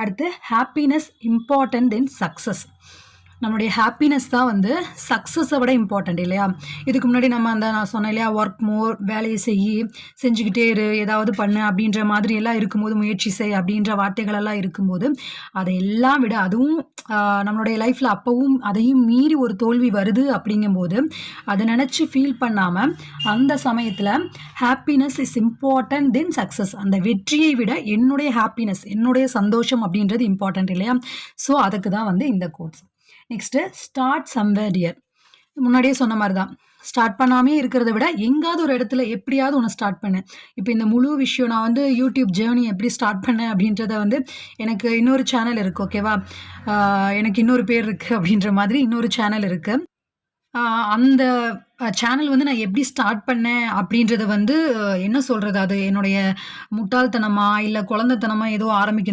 அடுத்து happiness important then success நம்மளுடைய happiness தான் வந்து சக்ஸஸை விட இம்பார்ட்டண்ட் இல்லையா? இதுக்கு முன்னாடி நம்ம அந்த நான் சொன்னேன் இல்லையா ஒர்க் மோர் வேலையை செய் செஞ்சுக்கிட்டே இரு ஏதாவது பண்ணு அப்படின்ற மாதிரி எல்லாம் இருக்கும்போது முயற்சி செய் அப்படின்ற வார்த்தைகளெல்லாம் இருக்கும்போது அதை எல்லாம் விட அதுவும் நம்மளுடைய லைஃப்பில் அப்போவும் அதையும் மீறி ஒரு தோல்வி வருது அப்படிங்கும்போது அதை நினச்சி ஃபீல் பண்ணாமல் அந்த சமயத்தில் happiness is important then success அந்த வெற்றியை விட என்னுடைய ஹாப்பினஸ் என்னுடைய சந்தோஷம் அப்படின்றது இம்பார்ட்டன்ட் இல்லையா? ஸோ அதுக்கு தான் வந்து இந்த course next start somewhere year முன்னாடியே சொன்ன மாதிரி தான் ஸ்டார்ட் பண்ணாமே இருக்கிறத விட எங்காவது ஒரு இடத்துல எப்படியாவது ஒன்று ஸ்டார்ட் பண்ணேன் இப்போ இந்த முழு விஷயம் நான் வந்து யூடியூப் ஜேர்னி எப்படி ஸ்டார்ட் பண்ணேன் அப்படின்றத வந்து எனக்கு இன்னொரு சேனல் இருக்குது ஓகேவா எனக்கு இன்னொரு பேர் இருக்குது அப்படின்ற மாதிரி இன்னொரு சேனல் இருக்குது அந்த சேனல் வந்து நான் எப்படி ஸ்டார்ட் பண்ணேன் அப்படின்றத வந்து என்ன சொல்கிறது அது? என்னுடைய முட்டாள்தனமா இல்லை குழந்தைத்தனமா ஏதோ ஆரம்பிக்கணும்.